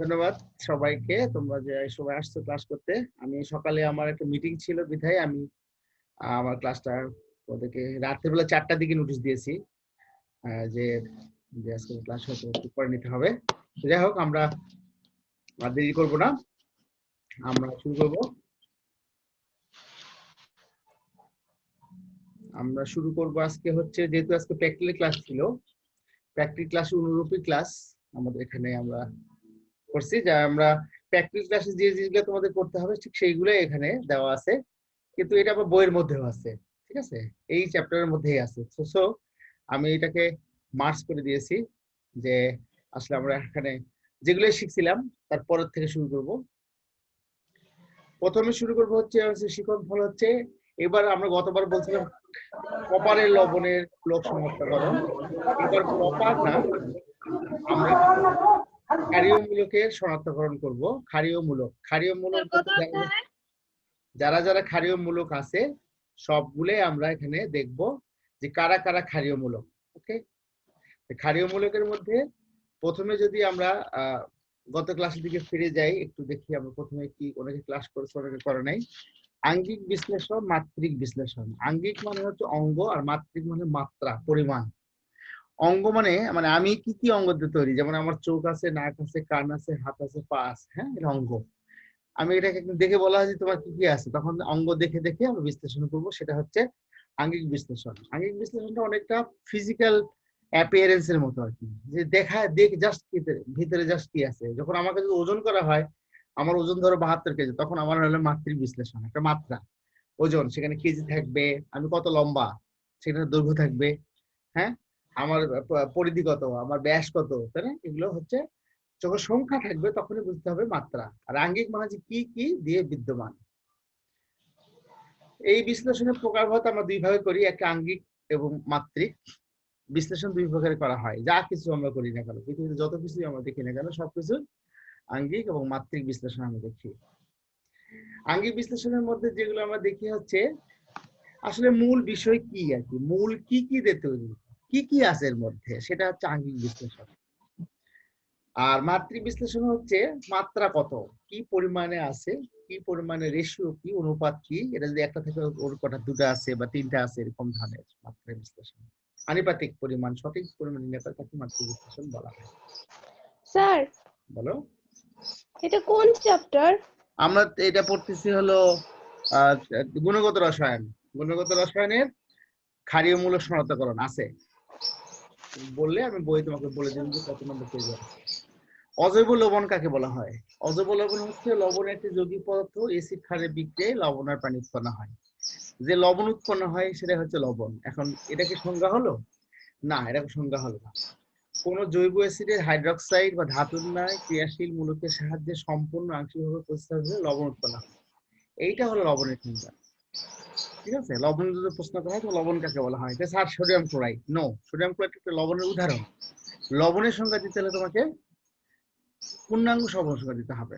ধন্যবাদ সবাইকে। তোমরা যে সবাই আসছো ক্লাস করতে। আমি সকালে আমার একটা মিটিং ছিল বিধায়, আমি আমার ক্লাসটা ওদেরকে রাত্রেবেলা চারটার দিকে নোটিশ দিয়েছি যে যে আজকে ক্লাস হয়তো একটু করে নিতে হবে। যাই হোক, আমরা আর দেরি করব না। আমরা শুরু করব। আমরা শুরু করব আজকে হচ্ছে, যেহেতু আজকে প্র্যাকটিক্যাল ক্লাস ছিল প্র্যাকটিক্যাল ক্লাস অনুরূপী ক্লাস আমাদের এখানে আমরা করছি, যা আমরা প্র্যাকটিস ক্লাসে যে জিনিসগুলো তোমাদের করতে হবে, ঠিক সেইগুলো এখানে দেওয়া আছে। কিন্তু এটা আবার বইয়ের মধ্যেও আছে, ঠিক আছে? এই চ্যাপ্টারের মধ্যেই আছে। সো আমি এটাকে মার্চ করে দিয়েছি যে আসলে আমরা এখানে যেগুলো শিখছিলাম তারপরের থেকে শুরু করব। প্রথমে শুরু করব হচ্ছে শিক্ষক ফল হচ্ছে, এবার আমরা গতবার বলছিলাম কপারের লবণের লোক শনাক্তকরণ এবার কপার না, আমরা ক্ষারীয়মূলকের শনাক্তকরণ করব ক্ষারীয়মূলক ক্ষারীয়মূলক বলতে যারা- যারা যারা ক্ষারীয়মূলক আছে সবগুলোই আমরা এখানে দেখব যে কারা কারা ক্ষারীয়মূলক ওকে ক্ষারীয়মূলকের মধ্যে প্রথমে যদি আমরা আহ, গত ক্লাসের দিকে ফিরে যাই একটু দেখি আমরা প্রথমে কি অনেকে ক্লাস করেছে অনেকে করে নাই। আঙ্গিক বিশ্লেষণ মাত্রিক বিশ্লেষণ। আঙ্গিক মানে হচ্ছে অঙ্গ আর মাত্রিক মানে মাত্রা পরিমাণ। অঙ্গ মানে মানে আমি কি কি অঙ্গ দিয়ে তৈরি? যেমন আমার চোখ আছে, নাক আছে, কান আছে, হাত আছে, পা আছে হ্যাঁ? এটা অঙ্গ। আমি এটাকে দেখে বলা হয় যে তোমার কি কি আছে? তখন অঙ্গ দেখে দেখে আমরা বিশ্লেষণ করব। সেটা হচ্ছে আঙ্গিক বিশ্লেষণ। আঙ্গিক বিশ্লেষণটা অনেকটা ফিজিক্যাল অ্যাপিয়ারেন্স এর মতো আর কি। যে দেখা, দেখ জাস্ট ভিতরে জাস্ট কি আছে? যখন আমাকে যদি ওজন করা হয়, আমার ওজন ধরো বাহাত্তর কেজি, তখন আমার হলো মাত্রিক বিশ্লেষণ, একটা মাত্রা। ওজন, সেখানে কেজি থাকবে, আমি কত লম্বা, সেখানে দৈর্ঘ্য থাকবে হ্যাঁ? আমার পরিধি কত, আমার ব্যাস কত, তাই না? এগুলো হচ্ছে যখন সংখ্যা থাকবে তখনই বুঝতে হবে মাত্রা। আর আঙ্গিক মানে কি কি দিয়ে বিদ্যমান। এই বিশ্লেষণের প্রকারভেদ আমরা দুই ভাগে করি একটা আঙ্গিক এবং মাত্রিক। বিশ্লেষণ দুই প্রকারে করা হয়, যা কিছু আমরা করি না কেন, পৃথিবীতে যত কিছুই আমরা দেখি না কেন, সবকিছু আঙ্গিক এবং মাত্রিক বিশ্লেষণ আমরা দেখি। আঙ্গিক বিশ্লেষণের মধ্যে যেগুলো আমরা দেখি হচ্ছে, আসলে মূল বিষয় কি আর কি? মূল কি কি দিয়ে তৈরি? কি কি আছে এর মধ্যে? সেটা হচ্ছে আঙ্গিক বিশ্লেষণ। আর মাত্রিক বিশ্লেষণ হচ্ছে মাত্রা কত? কি পরিমাণে আছে? কি পরিমাণে রেশিও কি? অনুপাত কি? এটা যদি একটা থেকে ওর কটা দুটো আছে বা তিনটা আছে এরকম ধরনের মাত্রা বিশ্লেষণ। আনুপাতিক পরিমাণ সঠিক পরিমাণ নির্ণয় করে তাকে মাত্রিক বিশ্লেষণ বলা হয়। স্যার বলো। এটা কোন চ্যাপ্টার আমরা এটা পড়তেছি হলো গুণগত রসায়ন। গুণগত রসায়নের ক্ষারীয়মূলক শনাক্তকরণ আছে। বললে আমি বই তোমাকে বলে দেব যে কত নম্বর পেজে আছে অজৈব লবণ কাকে বলা হয়? অজৈব লবণ হচ্ছে লবণ একটি যৌগিক পদার্থ এসিড ক্ষারের বিক্রিয়ায় লবণ আর পানি উৎপন্ন হয়। যে লবণ উৎপন্ন হয় সেটা হচ্ছে লবণ। এখন এটা কি সংজ্ঞা হলো? না, এটা সংজ্ঞা হলো না। কোন জৈব অ্যাসিডের হাইড্রক্সাইড বা ধাতুর ন্যায় ক্রিয়াশীল মূলকের সাহায্যে সম্পূর্ণ আংশিকভাবে প্রস্তাব হয়ে লবণ উৎপন্ন হয়। এইটা হলো লবণের সংজ্ঞা। ঠিক আছে? লবণ যদি প্রশ্ন করা হয়, তো লবণ কাকে বলা হয়? Sir sodium chloride. No sodium chloride একটা লবণের উদাহরণ। লবণের সংজ্ঞা দিতে হলে তোমাকে পূর্ণাঙ্গ লবণ সংজ্ঞা দিতে হবে।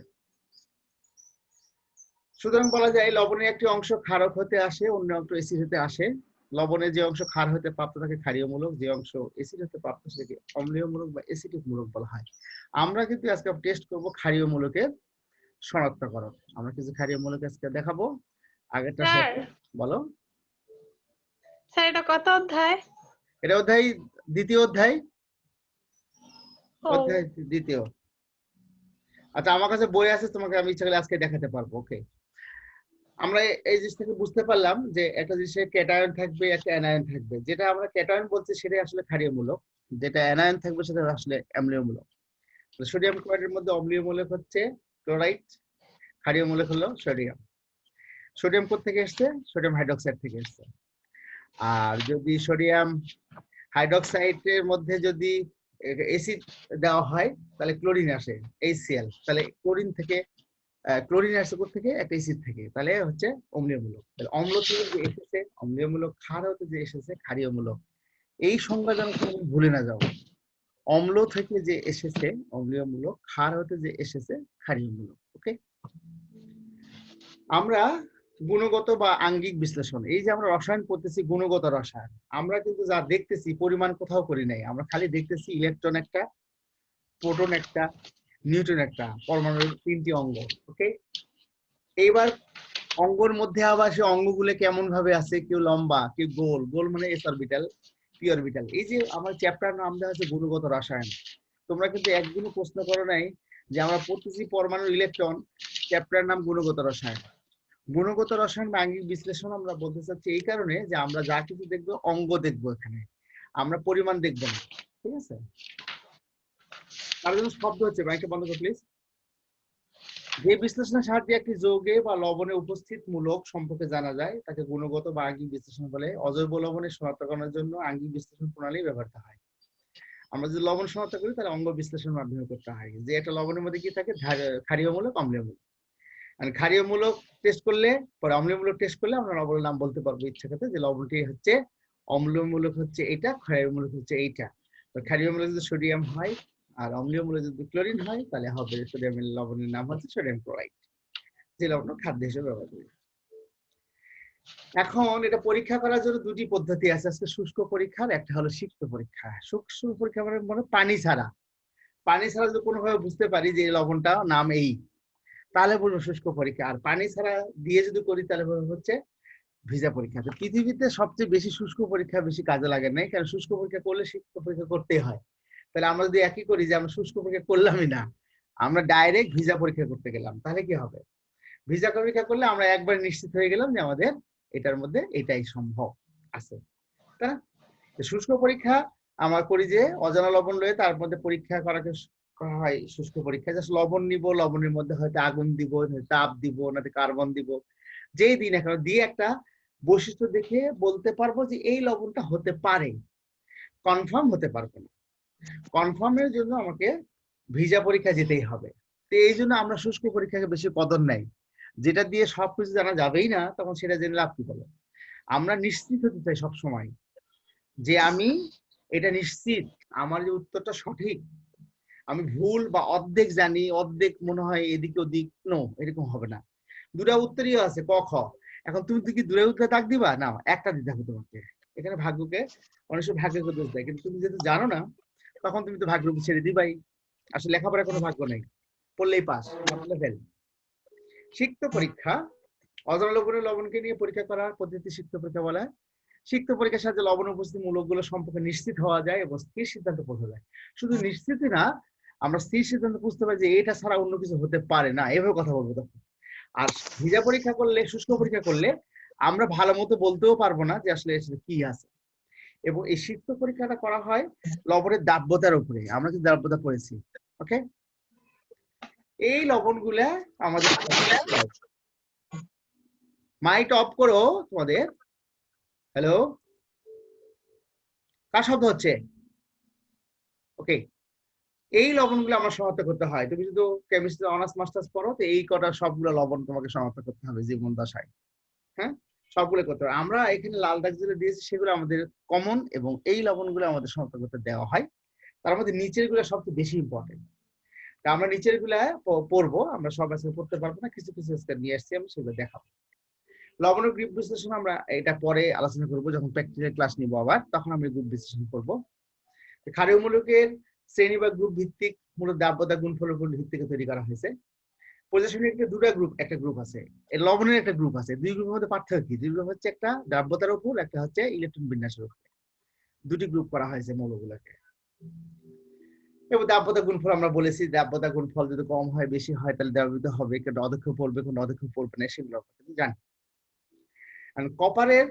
সুতরাং বলা যায়, লবণের একটি অংশ ক্ষারক হতে আসে, অন্য অংশ এসিড হতে আসে। লবণের যে অংশ ক্ষার হতে প্রাপ্ত থাকে ক্ষারীয়মূলক, যে অংশ এসিড হতে প্রাপ্ত সেটাকে অম্লীয়মূলক বা এসিডিক মূলক বলা হয়। আমরা কিন্তু আজকে টেস্ট করব ক্ষারীয়মূলকের শনাক্তকরণ। আমরা কিছু ক্ষারীয়মূলক আজকে দেখাবো। আগেরটা বলো। স্যার এটা কত অধ্যায়? এটা অধ্যায় দ্বিতীয় অধ্যায়। অধ্যায় দ্বিতীয়। আচ্ছা আমার কাছে বই আছে তোমাকে আমি ইচ্ছা করলে আজকে দেখাতে পারব ওকে আমরা এই জিনিস থেকে বুঝতে পারলাম যে একটা জিনিসের ক্যাটায়ন থাকবে একটা অ্যানায়ন থাকবে। যেটা আমরা ক্যাটায়ন বলছি সেটাই আসলে ক্ষারীয়মূলক। যেটা অ্যানায়ন থাকবে সেটা আসলে অ্যামলীয়মূলক সোডিয়াম ক্লোরাইডের মধ্যে অম্লীয়মূলক হচ্ছে ক্লোরাইড ক্ষারীয়মূলক হলো সোডিয়াম। সোডিয়াম থেকে এসছে? সোডিয়াম হাইড্রোক্সাইড থেকে এসছে। আর যদি সোডিয়াম হাইড্রোক্সাইডের মধ্যে যদি এসিড দেওয়া হয়, তাহলে ক্লোরিন আসে HCl তাহলে ক্লোরিন থেকে ক্লোরিন আসে থেকে? একটা এসিড থেকে। তাহলে হচ্ছে অম্লীয়মূলক। তাহলে অম্ল থেকে যে এসেছে, অম্লীয়মূলক ক্ষার হতে যে এসেছে, ক্ষারীয়মূলক, এই সংজ্ঞা যেন ভুলে না যাও অম্ল থেকে যে এসেছে, অম্লীয়মূলক ক্ষার হতে যে এসেছে, ক্ষারীয়মূলক ওকে আমরা গুণগত বা আঙ্গিক বিশ্লেষণ। এই যে আমরা রসায়ন পড়তেছি গুণগত রসায়ন, আমরা কিন্তু যা দেখতেছি পরিমাণ কোথাও করি নাই। আমরা খালি দেখতেছি ইলেকট্রন একটা, প্রোটন একটা, নিউট্রন একটা, পরমাণুর তিনটি অঙ্গ ওকে এইবার অঙ্গর মধ্যে আবার সে অঙ্গগুলো কেমন ভাবে আছে? কেউ লম্বা, কেউ গোল। গোল মানে এস অরবিটাল পি অরবিটাল এই যে আমার চ্যাপ্টার নাম দেওয়া আছে গুণগত রসায়ন। তোমরা কিন্তু একদিনও প্রশ্ন করো নাই যে আমরা পড়তেছি পরমাণুর ইলেকট্রন চ্যাপ্টার নাম গুণগত রসায়ন। গুণগত রসায়ন আঙ্গিক বিশ্লেষণ আমরা বলতে চাচ্ছি এই কারণে যে আমরা যা কিছু দেখব অঙ্গ দেখব এখানে। আমরা পরিমাণ দেখব না, ঠিক আছে? তার জন্য শব্দ হচ্ছে বন্ধ করো প্লিজ যে বিশ্লেষণের সাহায্যে একটি যৌগে বা লবণে উপস্থিত মূলক সম্পর্কে জানা যায়, তাকে গুণগত বা আঙ্গিক বিশ্লেষণ বলে। অজৈব লবণের শনাক্তকরণের জন্য আঙ্গিক বিশ্লেষণ প্রণালী ব্যবহৃত হয়। আমরা যদি লবণ শনাক্ত করি, তাহলে অঙ্গ বিশ্লেষণের মাধ্যমে করতে হয়। যে একটা লবণের মধ্যে কি থাকে? ক্ষারীয় মূলক অম্লীয় মূলক আর ক্ষারীয় মূলক টেস্ট করলে, পরে অম্লীয় মূলক টেস্ট করলে আমরা লবণের নাম বলতে পারব ইচ্ছা করতে যে লবণটি হচ্ছে অম্লীয় মূলক হচ্ছে এটা ক্ষারীয় মূলক হচ্ছে এইটা। তো ক্ষারীয় মূলক যদি সোডিয়াম হয় আর অম্লীয় মূলক যদি ক্লোরিন হয়, তাহলে হবে সোডিয়ামের লবণের নাম হচ্ছে সোডিয়াম ক্লোরাইড যে লবণ খাদ্য হিসেবে ব্যবহার করি। এখন এটা পরীক্ষা করার জন্য দুটি পদ্ধতি আছে। আজকে শুষ্ক পরীক্ষার, একটা হলো সিক্ত পরীক্ষা। শুষ্ক পরীক্ষা মানে মানে পানি ছাড়া। পানি ছাড়া যদি কোনোভাবে বুঝতে পারি যে লবণটা নাম এই তাহলে বলব শুষ্ক পরীক্ষা। আর পানি ছাড়া দিয়ে যদি করি, তাহলে হচ্ছে ভিজা পরীক্ষা। পৃথিবীতে সবচেয়ে বেশি শুষ্ক পরীক্ষা বেশি কাজে লাগে নাই, কারণ শুষ্ক পরীক্ষা করলে সিক্ত পরীক্ষা করতেই হয়। তাহলে আমরা যদি একই করি যে আমরা শুষ্ক পরীক্ষা করলামই না, আমরা ডাইরেক্ট ভিজা পরীক্ষা করতে গেলাম, তাহলে কি হবে? ভিজা পরীক্ষা করলে আমরা একবার নিশ্চিত হয়ে গেলাম যে আমাদের এটার মধ্যে এটাই সম্ভব আছে। তাই না? শুষ্ক পরীক্ষা, আমার করি যে অজানা লবণ রয়ে তার মধ্যে পরীক্ষা করাকে করা হয় শুষ্ক পরীক্ষা জাস্ট লবণ নিব, লবণের মধ্যে হয়তো আগুন দিব তাপ দিব নাকি কার্বন দিব। যেই দিন এখন দিয়ে একটা বৈশিষ্ট্য দেখে বলতে পারব যে এই লবণটা হতে পারে। কনফার্ম হতে পারব না। কনফার্মের জন্য আমাকে ভিজা পরীক্ষা যেতেই হবে। তো এই জন্য আমরা শুষ্ক পরীক্ষাকে বেশি কদর নাই। যেটা দিয়ে সবকিছু জানা যাবেই না, তখন সেটা জেনে লাভ কি বলো? আমরা নিশ্চিত হতে চাই সব সময় যে আমি এটা নিশ্চিত, আমার যে উত্তরটা সঠিক আমি ভুল বা অর্ধেক জানি, অর্ধেক মনে হয় এদিকে ওদিক নো এরকম হবে না। দুটা উত্তরই আছে, ক, খ। এখন তুমি কি দূরে উত্তরে তাক দিবা? না, একটা দিতে হবে তোমাকে। এখানে ভাগ্যকে অনেক সময় ভাগ্যকে দোষ দেয়। কিন্তু তুমি যেহেতু জানো না, তখন তুমি তো ভাগ্যকে ছেড়ে দিবাই। আসলে লেখাপড়ার কোনো ভাগ্য নেই। পড়লেই পাস, না ফেল সিক্ত পরীক্ষা, অজানা লবণের লবণকে নিয়ে পরীক্ষা করার পদ্ধতি সিক্ত পরীক্ষা বলা। হয় সিক্ত পরীক্ষার সাহায্যে লবণ উপস্থিত মূলকগুলো সম্পর্কে নিশ্চিত হওয়া যায় এবং স্থির সিদ্ধান্ত বোঝা যায়। শুধু নিশ্চিতই না আমরা স্থির সিদ্ধান্ত বুঝতে পারি যে এটা ছাড়া অন্য কিছু হতে পারে না। এভাবে কথা বলব তখন। আর ভিজা পরীক্ষা করলে, শুষ্ক পরীক্ষা করলে আমরা ভালো মতো বলতেও পারব না যে আসলে কি আছে। এবং এই সিক্ত পরীক্ষাটা করা হয় লবণের দাব্যতার উপরে। আমরা কিন্তু দাব্যতা পড়েছি ওকে এই লবণগুলা আমাদের মাইট অফ করো তোমাদের। হ্যালো কার শব্দ হচ্ছে? ওকে এই লবণগুলো আমরা শনাক্ত করতে হয়। তুমি যদি কেমিস্ট্রি অনার্স মাস্টার্স পড়ো, তো এই কটা সবগুলো লবণ তোমাকে শনাক্ত করতে হবে জীবন দশায়। হ্যাঁ? সবগুলো করতে হবে। আমরা এখানে লাল দাগ যেগুলো দিয়েছি, সেগুলো আমাদের কমন এবং এই লবণগুলো আমাদের শনাক্ত করতে দেওয়া হয়। তার মধ্যে নিচেরগুলো সবচেয়ে বেশি ইম্পর্টেন্ট আমরা নিচেরগুলা পড়ব আমরা সব আজকে পড়তে পারব না। কিছু কিছু আজকে নিয়ে আসছি আমি, সেগুলো দেখাবো। লবণ গ্রুপ বিশ্লেষণ আমরা এটা পরে আলোচনা করব, যখন প্র্যাকটিক্যাল ক্লাস নিব আবার, তখন আমরা গ্রুপ বিশ্লেষণ করব। ক্ষারীয় মূলকের শ্রেণি বা গ্রুপ ভিত্তিক মূলত দাব্যতা গুণফলের উপর ভিত্তিকে তৈরি করা হয়েছে। প্রজাসনের দুটা গ্রুপ একটা গ্রুপ আছে। লবণের একটা গ্রুপ আছে। দুই গ্রুপের মধ্যে পার্থক্য কি? দুই গ্রুপ হচ্ছে একটা দ্রাব্যতার উপর, একটা হচ্ছে ইলেকট্রন বিন্যাসের উপর। দুটি গ্রুপ করা হয়েছে মৌলগুলোকে। এবং দাব্যতা গুণফল আমরা বলেছি দাব্যতা গুণফল যদি কম হয়, বেশি হয়, তাহলে দ্রাবিত হবে। কোনটা অদক্ষ পড়বে কোন অধ্যক্ষ পড়বে না, সেগুলো জানি। কপারের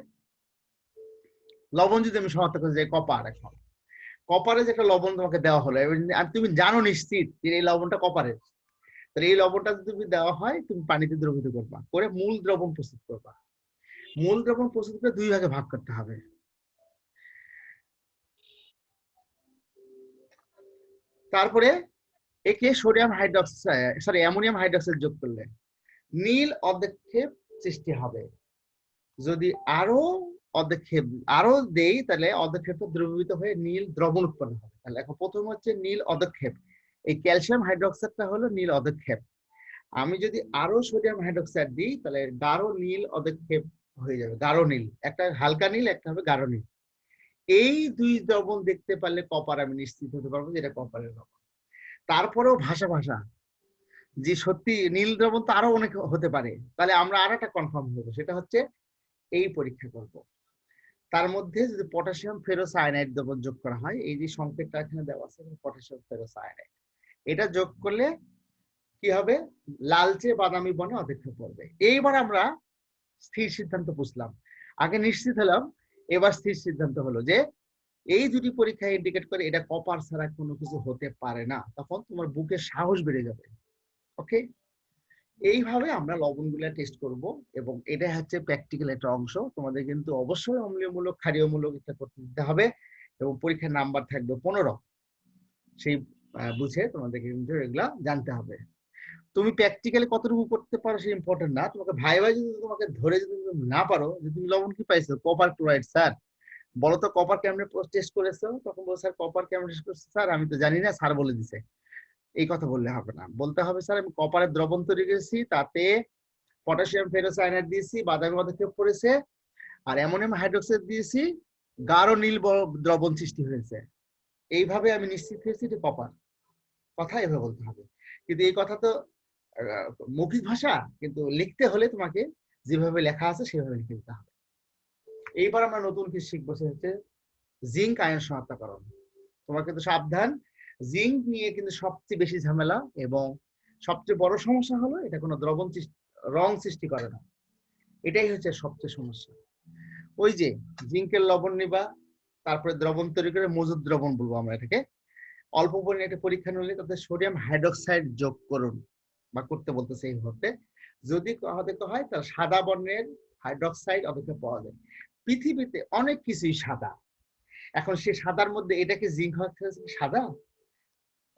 লবণ যদি আমি শনাক্ত করতে যাই কপার এখন কপারে যে একটা লবণ তোমাকে দেওয়া হলো আর তুমি জানো নিশ্চিত যে এই লবণটা কপারের তাহলে এই লবণটা তুমি দেওয়া হয়, তুমি পানিতে দ্রবীভূত করবা। করে মূল দ্রবণ প্রস্তুত করবা। মূল দ্রবণ প্রস্তুত করে দুই ভাগে ভাগ করতে হবে। তারপরে একে sodium hydroxide sorry ammonium hydroxide যোগ করলে নীল অর্ধক্ষেপ সৃষ্টি হবে। যদি আরও অর্ধক্ষেপ আরও দেই তাহলে অর্ধক্ষেপ দ্রবীভূত হয়ে নীল দ্রবণ উৎপন্ন হবে। তাহলে এখন প্রথম হচ্ছে নীল অর্ধক্ষেপ এই ক্যালসিয়াম হাইড্রক্সাইডটা হলো নীল অর্ধক্ষেপ আমি যদি আরও সোডিয়াম হাইড্রোক্সাইড দিই, তাহলে গাঢ় নীল অর্ধক্ষেপ হয়ে যাবে, গাঢ় নীল। একটা হালকা নীল, একটা হবে গাঢ় নীল। এই দুই দ্রবণ দেখতে পারলে কপার আমি নিশ্চিত হতে পারব যে এটা কপারের লবণ তারপরেও ভাষা ভাষা, যে সত্যি নীল দ্রবণ তো আরও অনেক হতে পারে। তাহলে আমরা আর একটা কনফার্ম হব সেটা হচ্ছে এই পরীক্ষা করব। তার মধ্যে যদি পটাশিয়াম ফেরোসায়ানাইড দ্রবণ যোগ করা হয়, এই যে সংকেতটা এখানে দেওয়া আছে পটাশিয়াম ফেরোসায়ানাইড এটা যোগ করলে কি হবে? লালচে বাদামি বনে অপেক্ষা পড়বে এইবার আমরা স্থির সিদ্ধান্ত বুঝলাম। আগে নিশ্চিত হলাম, এবার স্থির সিদ্ধান্ত হলো যে এই দুটি পরীক্ষা ইন্ডিকেট করে এটা কপার ছাড়া কোনো কিছু হতে পারে না। তখন তোমার বুকের সাহস বেড়ে যাবে। ওকে এইভাবে আমরা লবণগুলা টেস্ট করব এবং এটা হচ্ছে প্র্যাকটিক্যাল একটা অংশ। তোমাদের কিন্তু অবশ্যই অম্লীয়মূলক, ক্ষারীয়মূলক এটা করতে দিতে হবে এবং পরীক্ষার নাম্বার থাকবে পনেরো। সেই বুঝে তোমাদেরকে কিন্তু এগুলা জানতে হবে। তুমি প্র্যাকটিক্যালি কতটুকু করতে পারো সে ইম্পর্টেন্ট না। তোমাকে ভাই ভাই যদি তোমাকে ধরে যদি তুমি না পারো, যে তুমি লবণ কি পাইছো? কপার ক্লোরাইড স্যার বলো তো কপার কেমনে টেস্ট করেছ? তখন বলো স্যার কপার কেমন টেস্ট করেছ? স্যার আমি তো জানি না স্যার বলে দিছে। এই কথা বললে হবে না। বলতে হবে, স্যার, আমি কপারের দ্রবণ তৈরি করেছি, তাতে পটাশিয়াম ফেরোসায়ানাইড দিয়েছি, বাদামি পদক্ষেপ করেছে, আর অ্যামোনিয়াম হাইড্রোক্সাইড দিয়েছি, গাঢ় নীল দ্রবণ সৃষ্টি হয়েছে। এইভাবে আমি নিশ্চিত হয়েছি যে কপার কথা এভাবে বলতে হবে। কিন্তু এই কথা তো মৌখিক ভাষা, কিন্তু লিখতে হলে তোমাকে যেভাবে লেখা আছে, সেভাবে লিখে দিতে হবে। এইবার আমরা নতুন কিছু শিখব, সেটা হচ্ছে জিঙ্ক আয়ন শনাক্তকরণ। তোমাকে কিন্তু সাবধান জিঙ্ক নিয়ে কিন্তু সবচেয়ে বেশি ঝামেলা এবং সবচেয়ে বড় সমস্যা হলো এটা কোনো দ্রবণ রং সৃষ্টি করে না। এটাই হচ্ছে সবচেয়ে সমস্যা। ওই যে জিঙ্কের লবণ নিবা, তারপরে দ্রবণ তৈরি করে মজুদ দ্রবণ বলব আমরা এটাকে। অল্প পরিমাণে একটা পরীক্ষা নিলে তাতে সোডিয়াম হাইড্রোক্সাইড যোগ করুন বা করতে বলতেছে এই মুহূর্তে। যদি হতে হয়, তাহলে সাদা বর্ণের হাইড্রোক্সাইড অপেক্ষা পাওয়া যায়। পৃথিবীতে অনেক কিছুই সাদা। এখন সে সাদার মধ্যে এটাকে জিঙ্ক সাদা?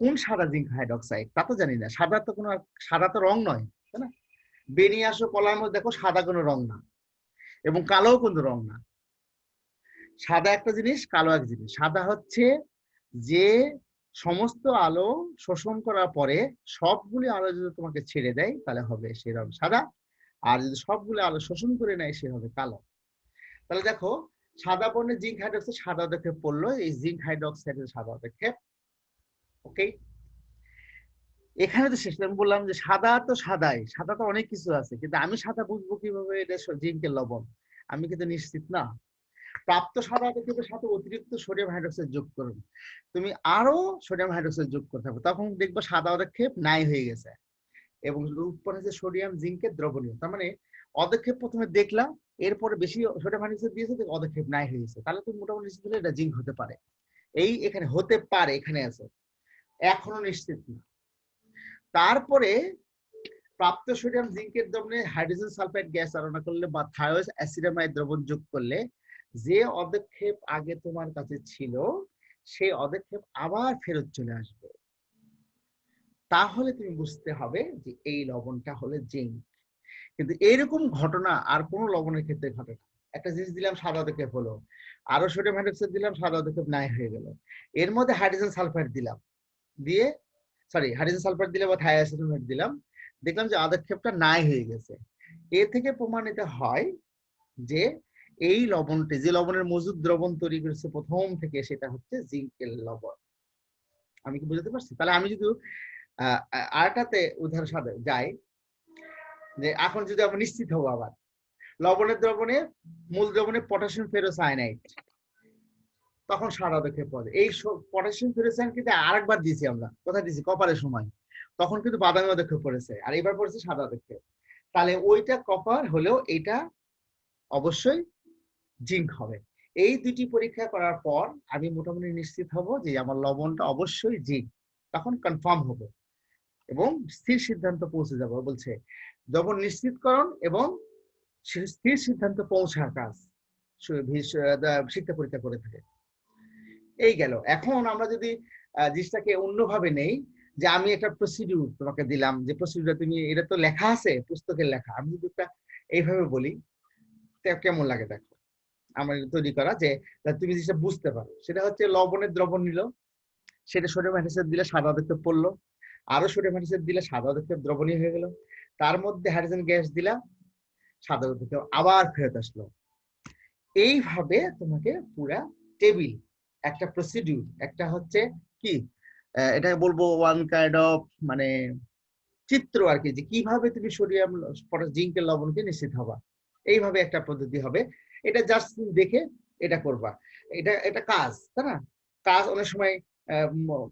কোন সাদা জিঙ্ক হাইড্রোক্সাইড? তা তো জানি না। সাদা তো কোনো, সাদা তো রং নয়, তাই না? বেনিয়ে আসো কলার মধ্যে দেখো সাদা কোনো রং না, এবং কালোও কোনো রং না। সাদা একটা জিনিস, কালো এক জিনিস। সাদা হচ্ছে যে সমস্ত আলো শোষণ করার পরে সবগুলি আলো যদি তোমাকে ছেড়ে দেয়, তাহলে হবে সে রং সাদা। আর যদি সবগুলো আলো শোষণ করে নেয়, সে হবে কালো। তাহলে দেখো, সাদা বর্ণের জিঙ্ক হাইড্রোক্সাইড সাদা পড়ল, এই জিঙ্ক হাইড্রোক্সাইডের সাদা দেখে ওকে? এখানে তো শেষ, আমি বললাম যে সাদা তো সাদাই, সাদা তো অনেক কিছু আছে, কিন্তু আমি সাদা বুঝব কীভাবে এটা জিঙ্কের লবণ? আমি কিন্তু নিশ্চিত না। প্রাপ্ত সাদা দেখে সাথে অতিরিক্ত সোডিয়াম হাইড্রোক্সাইড যোগ করুন। তুমি আরও সোডিয়াম হাইড্রোক্সাইড যোগ করতে হবে তখন দেখব সাদা অদক্ষেপ নাই হয়ে গেছে। এবং উৎপন্ন হচ্ছে সোডিয়াম জিঙ্কের দ্রবণীয়, তার মানে অদক্ষেপ প্রথমে দেখলাম, এরপরে বেশি সোডিয়াম হাইড্রোক্সাইড দিয়েছে দেখো অদক্ষেপ নাই হয়ে গেছে। তাহলে তুমি মোটামুটি এটা জিঙ্ক হতে পারে। এই এখানে হতে পারে, এখানে আছে। এখনও নিশ্চিত না। তারপরে প্রাপ্ত সোডিয়াম জিঙ্কের দ্রবণে হাইড্রোজেন সালফাইড গ্যাস আরোনা করলে বা থায়োস অ্যাসিডামাইড দ্রবণ যোগ করলে যে অদক্ষেপ আগে তোমার কাছে ছিল, সেই অদক্ষেপ আবার ফেরত চলে আসবে। তাহলে তুমি বুঝতে হবে যে এই লবণটা হলো জিঙ্ক। কিন্তু এইরকম ঘটনা আর কোনো লবণের ক্ষেত্রে ঘটে না। একটা জিনিস দিলাম, সাদা অদক্ষেপ হলো। আরও সোডিয়াম হাইড্রোক্সাইড দিলাম, সাদা অদক্ষেপ নাই হয়ে গেল। এর মধ্যে হাইড্রোজেন সালফাইড দিলাম। দিয়ে সরি হাইড্রোজেন সালফাইড দিলাম বা থাইঅ্যাসিডেট দিলাম, দেখলাম যে আদক্ষেপটা নাই হয়ে গেছে। এ থেকে প্রমাণিত হয় যে এই লবণটি, যে লবণের মজুদ দ্রবণ তৈরি করেছে প্রথম থেকে, সেটা হচ্ছে জিঙ্কের লবণ। আমি কি বুঝতে পারছি? তাহলে আমি যদি আরেকটাতে উদাহরণ সাথে যাই, যে এখন যদি আমরা নিশ্চিত হব আবার, লবণের দ্রবণে, মূল দ্রবণে পটাশিয়াম ফেরোসায়ানাইড তখন সাদা দেখে পড়ে এই পটাশিয়াম ফেরোসায়ানাইড কিন্তু আরেকবার দিয়েছি আমরা। কোথায় দিয়েছি? কপারের সময়। তখন কিন্তু বাদামি দেখে পড়েছে। আর এবার পড়েছে সাদা দেখে। তাহলে ওইটা কপার হলেও এটা অবশ্যই জিঙ্ক হবে। এই দুটি পরীক্ষা করার পর আমি মোটামুটি নিশ্চিত হব যে আমার লবণটা অবশ্যই জিঙ্ক। তখন কনফার্ম হবে। এবং স্থির সিদ্ধান্ত পৌঁছে যাব। বলছে, যখন নিশ্চিতকরণ এবং স্থির সিদ্ধান্ত পৌঁছার কাজ শিক্ষা পরীক্ষা করে থাকে। এই গেল। এখন আমরা যদি জিনিসটাকে অন্যভাবে নেই, যে আমি একটা প্রসিডিউর তোমাকে দিলাম, যে প্রসিডিউর তুমি, এটা তো লেখা আছে, পুস্তকের লেখা। আমি যদি একটা এইভাবে বলি কেমন লাগে দেখো? আমার তৈরি করা যে তুমি জিনিসটা বুঝতে পারো। সেটা হচ্ছে লবণের দ্রবণ নিল, সেটা সোডিয়াম হাইড্রোক্সাইড দিলে সাদা দেখতে পড়ল, আরও সোডিয়াম হাইড্রোক্সাইড দিলে সাদা দেখতে দ্রবণীয় হয়ে গেল। তার মধ্যে হাইড্রোজেন গ্যাস দিলাম, সাদা দেখতে আবার ফেরত আসলো। এইভাবে তোমাকে পুরা টেবিল একটা প্রসিডিউর একটা হচ্ছে কি এটা বলব ওয়ান কাইন্ড অফ মানে চিত্র আর কি, যে কীভাবে তুমি সোডিয়াম জিঙ্কের লবণকে নিশ্চিত হবা। এইভাবে একটা পদ্ধতি হবে। এটা জাস্ট দেখে এটা করবা। এটা এটা কাজ, তাই না? কাজ অনেক সময়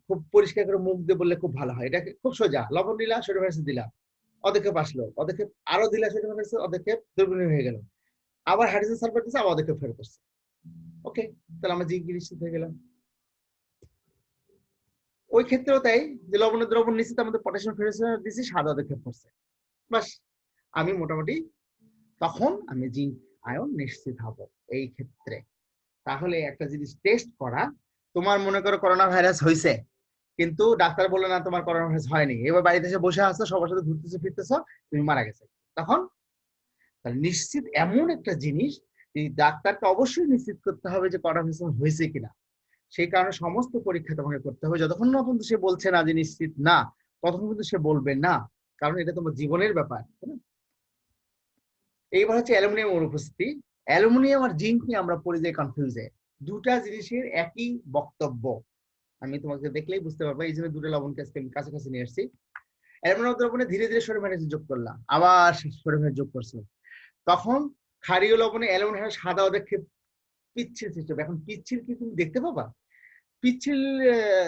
খুব পরিষ্কার করে মুখ দিয়ে বললে খুব ভালো হয়। এটা খুব সোজা, লবণ দিলা সোডিয়াম হাইড্রোক্সাইড দিলা অদক্ষেপ আসলো। অদক্ষেপ আরও দিলা সোডিয়াম হাইড্রোক্সাইড অদক্ষেপ দুর্বিনীয় হয়ে গেল। আবার হাইড্রোজেন সালফার দিচ্ছে আবার অদক্ষেপ ফেরত আসছে। ওকে, তাহলে আমরা নিশ্চিত হয়ে গেলাম। ওই ক্ষেত্রেও তাই, যে লবণের দ্রবণ নিশ্চিত আমাদের পটাশিয়াম ফেরত দিচ্ছি সাদা অদক্ষেপ করছে বাস, আমি মোটামুটি তখন আমি জিঙ্ক আয়ন নিশ্চিত হব এই ক্ষেত্রে। তাহলে একটা জিনিস টেস্ট করা, তোমার মনে করো করোনা ভাইরাস হয়েছে কিন্তু ডাক্তার বলল না তোমার করোনা ভাইরাস হয়নি। এবার বাড়িতে এসে বসে আসছো সবার সাথে ঘুরতেছো, ফিরতেছো, তুমি মারা গেছে। তখন তাহলে নিশ্চিত এমন একটা জিনিস এই ডাক্তারকে অবশ্যই নিশ্চিত করতে হবে যে ভাইরাস হয়েছে কিনা। সেই কারণে সমস্ত পরীক্ষা তোমাকে করতে হবে। যতক্ষণ না পর্যন্ত সে বলছে না যে নিশ্চিত না, ততক্ষণ কিন্তু সে বলবে না, কারণ এটা তোমার জীবনের ব্যাপার এইবার হচ্ছে অ্যালুমিনিয়াম অনুপস্থিতি অ্যালুমিনিয়াম আর জিঙ্ক নিয়ে আমরা পড়ে যাই কনফিউজে দুটা জিনিসের একই বক্তব্য। আমি তোমাকে দেখলেই বুঝতে পারব, এই জন্য দুটো লবণ আজকে আমি কাছাকাছি নিয়ে আসছি। অ্যালুমিনিয়াম দ্রবণে ধীরে ধীরে সোডিয়াম হাইড্রোজেন যোগ করলাম। আবার সোডিয়াম যোগ করছ। তখন ক্ষারীয় লবণে অ্যালুমিনিয়াম হাইড্রোজেন সাদা অদক্ষেপ পিচ্ছিল হবে। এখন পিচ্ছিল কি তুমি দেখতে পাবা? পিচ্ছিল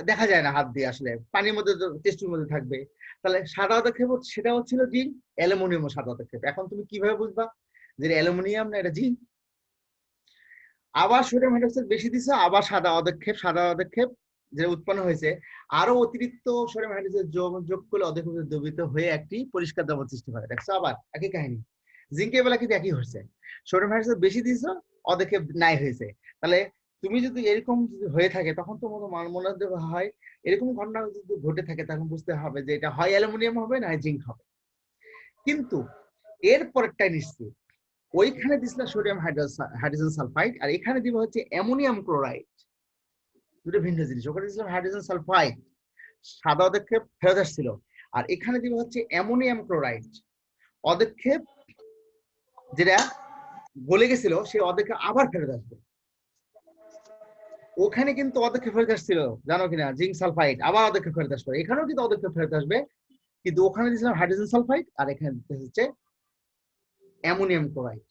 দেখা যায় না হাত দিয়ে আসলে। পানির মধ্যে টেস্টের মধ্যে থাকবে। তাহলে সাদা অদক্ষেপ সেটা হচ্ছিল জিঙ্ক অ্যালুমিনিয়াম সাদা অদক্ষেপ এখন তুমি কীভাবে বুঝবা যে অ্যালুমিনিয়াম না এটা জিঙ্ক আবার সোডিয়াম হাইড্রোক্সাইড বেশি দিছো, আবার সাদা অদক্ষেপ সাদা অদক্ষেপ যে উৎপন্ন হয়েছে। আরও অতিরিক্ত সোডিয়াম হাইড্রোক্সাইড যোগ করলে অদক্ষেপ দ্রবীভূত হয়ে একটি পরিষ্কার দ্রবণ সৃষ্টি করে দেখছ আবার, একই কাহিনী। জিঙ্কের বেলা কিন্তু একই হচ্ছে সোডিয়াম হাইড্রোক্সাইড বেশি দিছো অদক্ষেপ নাই হয়েছে। তাহলে তুমি যদি এরকম হয়ে থাকে, তখন তো মনে মনে- হয় এরকম ঘটনা যদি ঘটে থাকে, তখন বুঝতে হবে যে এটা হয় অ্যালুমিনিয়াম হবে না জিঙ্ক হবে। কিন্তু এর পরেরটাই নিশ্চিত, ওইখানে দিছিল সোডিয়াম হাইড্রোজেন সালফাইড, আর এখানে দিব হচ্ছে অ্যামোনিয়াম ক্লোরাইড। দুটো ভিন্ন জিনিস, ওখানে দিছিলাম হাইড্রোজেন সালফাইড, সাদা অদক্ষেপ ফেরত আসছিল, আর এখানে দিব হচ্ছে অ্যামোনিয়াম ক্লোরাইড। অদক্ষেপ যেটা গলে গেছিল সে অদক্ষেপ আবার ফেরত আসবে। ওখানে কিন্তু অদক্ষেপ ফেরত আসছিল, জানো কিনা? জিঙ্ক সালফাইড, আবার অদক্ষেপ ফেরত আসবে। এখানেও কিন্তু অদক্ষেপ ফেরত আসবে, কিন্তু ওখানে দিয়েছিলাম হাইড্রোজেন সালফাইড, আর এখানে দিতে হচ্ছে অ্যামোনিয়াম ক্লোরাইড।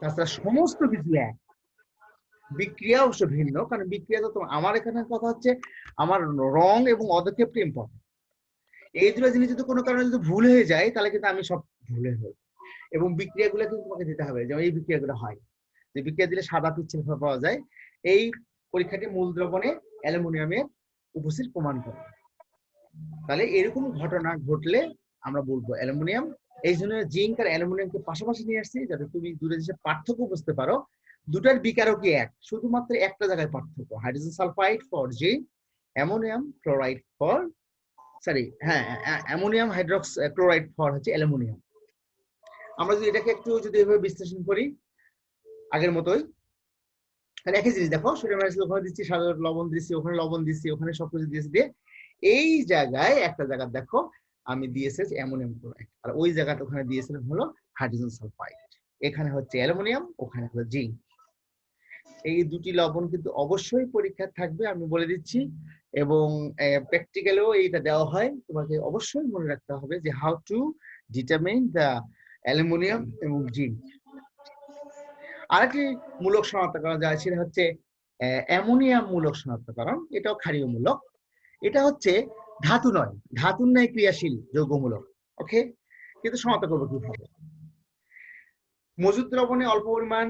তাছাড়া সমস্ত কিছু এক। বিক্রিয়া অবশ্য ভিন্ন, কারণ বিক্রিয়া তো আমার এখানে কথা হচ্ছে আমার রং এবং অদক্ষেপটা ইম্পর্টেন্ট এই দুটো জিনিস যদি কোনো কারণে যদি ভুল হয়ে যায়, তাহলে কিন্তু আমি সব ভুলে হই এবং বিক্রিয়াগুলো কিন্তু তোমাকে দিতে হবে, যেমন এই বিক্রিয়াগুলো হয়। যে বিক্রিয়া দিলে সাদা পিচ্ছিল পাওয়া যায়, এই পরীক্ষাটি মূল দ্রবণে অ্যালুমিনিয়ামের উপস্থিত প্রমাণ করে। তাহলে এরকম ঘটনা ঘটলে আমরা বলব অ্যালুমিনিয়াম। এই জন্য জিঙ্ক আর অ্যালুমিনিয়ামকে পাশাপাশি নিয়ে আসছি, যাতে তুমি দূরে দেশে পার্থক্য বুঝতে পারো। দুটার বিকারও কি এক, শুধুমাত্র একটা জায়গায় পার্থক্য। Hydrogen sulphide for zinc, ammonium chloride for, sorry হ্যাঁ অ্যামোনিয়াম হাইড্রক্স, ক্লোরাইড ফর হচ্ছে অ্যালুমিনিয়াম। আমরা যদি এটাকে একটু যদি এভাবে বিশ্লেষণ করি, আগের মতোই, তাহলে একই জিনিস দেখো হাইড্রোক্সাইড ওখানে দিচ্ছি সাদা লবণ দিচ্ছি, ওখানে লবণ দিচ্ছি, ওখানে সবকিছু দিয়েছি, দিয়ে এই জায়গায় একটা জায়গা দেখো, আমি দিয়েছি অ্যামোনিয়াম ক্লোরাইড, আর ওই জায়গাটা ওখানে দিয়েছিলাম হলো হাইড্রোজেন সালফাইড, এখানে হচ্ছে অ্যালুমিনিয়াম, ওখানে হলো জিঙ্ক। এই দুটি লবণ কিন্তু অবশ্যই পরীক্ষা থাকবে, আমি বলে দিচ্ছি, এবং প্র্যাকটিক্যালেও এইটা দেওয়া হয়, তোমাকে অবশ্যই মনে রাখতে হবে যে how to determine the aluminium এবং জিঙ্ক আরেকটি মূলক শনাক্তকরণ যায় সেটা হচ্ছে অ্যামোনিয়াম মূলক শনাক্তকরণ। এটাও ক্ষারীয় মূলক। এটা হচ্ছে ধাতু নয়, ধাতুর ন্যায় ক্রিয়াশীল যৌগমূলক। ওকে? কিন্তু শনাক্ত করব কীভাবে? মজুদ দ্রবণে অল্প পরিমাণ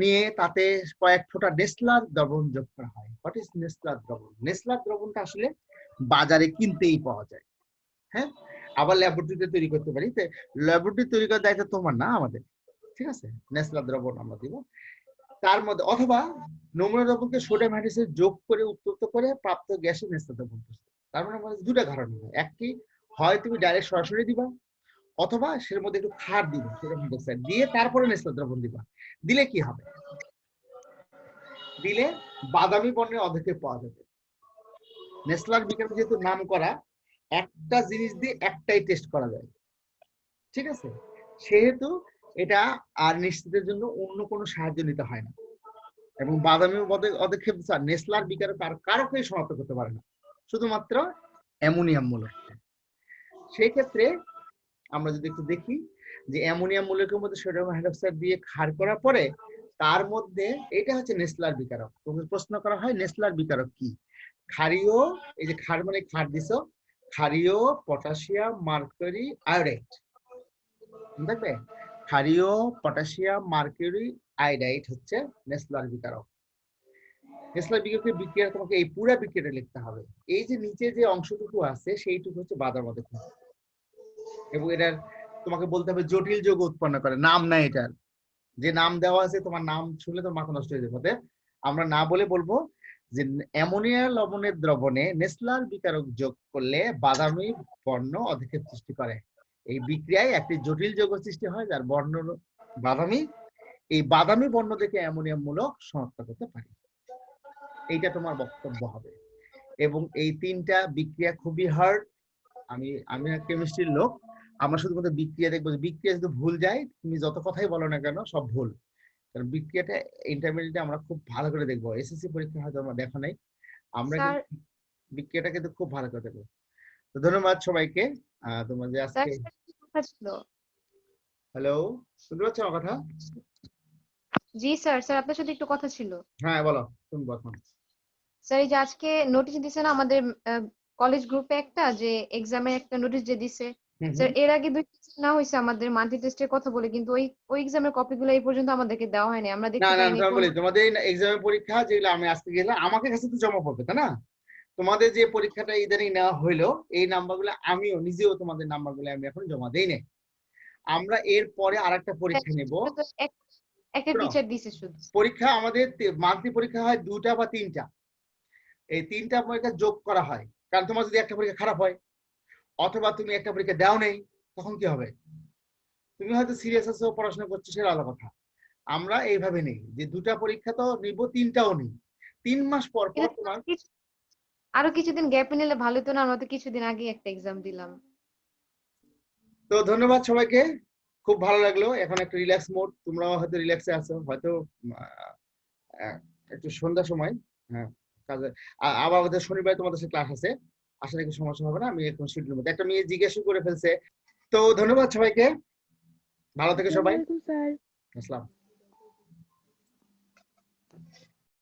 নিয়ে তাতে কয়েক ফোঁটা নেসলার দ্রবণ যোগ করা হয়। হোয়াট ইজ নেসলার দ্রবণ? নেসলার দ্রবণটা আসলে বাজারে কিনতেই পাওয়া যায়। হ্যাঁ? আবার ল্যাবরেটরিতে তৈরি করতে পারি। ল্যাবরেটরি তৈরি করার দায়িত্ব তোমার না, আমাদের। ঠিক আছে? নেসলার দ্রবণ আমরা দিব। তার মধ্যে অথবা নমুনা দ্রবণকে সোডিয়াম হাইড্রোক্সাইড যোগ করে উত্তপ্ত করে প্রাপ্ত গ্যাসে নেসলার দ্রবণ তার মানে আমাদের দুটা হবে একটি হয় তুমি ডাইরেক্ট সরাসরি দিবা, অথবা সের মধ্যে একটু ক্ষার দিবা সোডিয়াম হাইড্রোক্সাইড দিয়ে তারপরে নেসলার দ্রবণ দিবা। দিলে কি হবে? দিলে বাদামি বর্ণের অর্ধেকে পাওয়া যাবে। নেসলার বিজ্ঞান যেহেতু নাম করা একটা জিনিস দিয়ে একটাই টেস্ট করা যায়। ঠিক আছে? সেহেতু এটা আর নিশ্চিতের জন্য অন্য কোনো সাহায্য নিতে হয় না। এবং বাদামি স্যার, নেসলার বিকার কার কারোকেই শনাক্ত করতে পারে না। শুধুমাত্র অ্যামোনিয়াম মূলক। সেই ক্ষেত্রে আমরা যদি একটু দেখি যে অ্যামোনিয়াম মূলকের মধ্যে সোডিয়াম হাইড্রোক্সাইড দিয়ে ক্ষার করার পরে তার মধ্যে এটা হচ্ছে নেসলার বিকারক। প্রশ্ন করা হয়, নেসলার বিকারক কি? ক্ষারীয়, এই যে ক্ষার মানে ক্ষার দিছো ক্ষারীয়, পটাশিয়াম, মার্কারি আয়োডাইড দেখবে ক্ষারীয়, পটাশিয়াম, মার্কারি আয়োডাইড হচ্ছে নেসলার বিকারক। নেসলার বিকারকের বিক্রিয়া তোমাকে এই পুরো বিক্রিয়াটা লিখতে হবে। এই যে নিচে যে অংশটুকু আছে, সেইটুকু হচ্ছে বাদাম মধ্যে এবং এটার তোমাকে বলতে হবে জটিল যোগ উৎপন্ন করে। নাম নাই এটার। যে নাম দেওয়া আছে, তোমার নাম শুনলে তোমার মাথা নষ্ট হয়ে যাবে। আমরা না বলে বলব যে অ্যামোনিয়া লবণের দ্রবণে নেসলার বিকারক যোগ করলে বাদামি বর্ণ অধিক্ষেপ সৃষ্টি করে। এই বিক্রিয়ায় একটি জটিল যৌগ সৃষ্টি হয়, যার বর্ণ বাদামি। এই বাদামি বর্ণ থেকে অ্যামোনিয়াম মূলক শনাক্ত করতে পারি। এইটা তোমার বক্তব্য হবে। এবং এই তিনটা বিক্রিয়া খুবই হার্ড আমি আমি কেমিস্ট্রির লোক। আমরা শুধুমাত্র বিক্রিয়া দেখব বিক্রিয়া যদি ভুল যায়, তুমি যত কথাই বলো না কেন, সব ভুল। কারণ বিক্রিয়াটা ইন্টারমিডিয়েটে আমরা খুব ভালো করে দেখব। এসএসসি পরীক্ষা হয়তো আমরা দেখা নাই। আমরা বিক্রিয়াটা কিন্তু খুব ভালো করে দেখব। তো ধন্যবাদ সবাইকে। তোমার যে আজকে হ্যালো শুনতে পাচ্ছ আমার কথা? জি স্যার স্যার আপনার সাথে একটু কথা ছিল। হ্যাঁ বলো শুনব এখন। স্যার এই যে আজকে নোটিশ দিছে না আমাদের কলেজ গ্রুপে একটা যে এক্সামের একটা নোটিশ যে দিছে। স্যার। এর আগে দুই না হয়েছে আমাদের মান্থলি টেস্টের কথা বলে কিন্তু ওই ওই এক্সামের কপিগুলো এই পর্যন্ত আমাদেরকে দেওয়া হয়নি। আমরা না দেখতে না পাইনি বলি তোমাদের এক্সামের পরীক্ষা যেগুলো আমি আজকে গেলাম আমাকে কাছে তো জমা পড়বে তাই না? তোমাদের যে পরীক্ষাটা ইদানিং নেওয়া হইল এই নাম্বারগুলো আমিও নিজেও তোমাদের নাম্বারগুলো আমি এখন জমা দেই নাই। আমরা এর পরে আরেকটা পরীক্ষা নেব। একটা টিচার দিছে শুধু। পরীক্ষা আমাদের মান্থলি পরীক্ষা হয় দুটা বা তিনটা। এই তিনটা পরীক্ষা যোগ করা হয়। কারণ তোমার যদি একটা পরীক্ষা খারাপ হয় অথবা তুমি একটা পরীক্ষা দাও নেই তখন কি হবে? তুমি হয়তো সিরিয়াস আছো পড়াশোনা করছ সেটা আলাদা কথা। আমরা এইভাবে নেই। যে দুটা পরীক্ষা তো নিব তিনটাও নেই। তিন মাস পর পর তোমার আরও কিছুদিন গ্যাপ নিলে ভালো হতো না? আমরা তো কিছুদিন আগে একটা এক্সাম দিলাম। তো ধন্যবাদ সবাইকে। খুব ভালো লাগল। এখন একটা রিল্যাক্স মোড তোমরাও হয়তো রিল্যাক্সে আছো। হয়তো একটু সন্ধ্যা সময় হ্যাঁ কাজে আবার আমাদের শনিবার তোমাদের সাথে ক্লাস আছে। আশা রাখি সমস্যা হবে না আমি এখন শিডিউল মধ্যে। একটা মেয়ে জিজ্ঞাসা করে ফেলছে। তো ধন্যবাদ সবাইকে। ভালো থেকে সবাই। আসসালাম।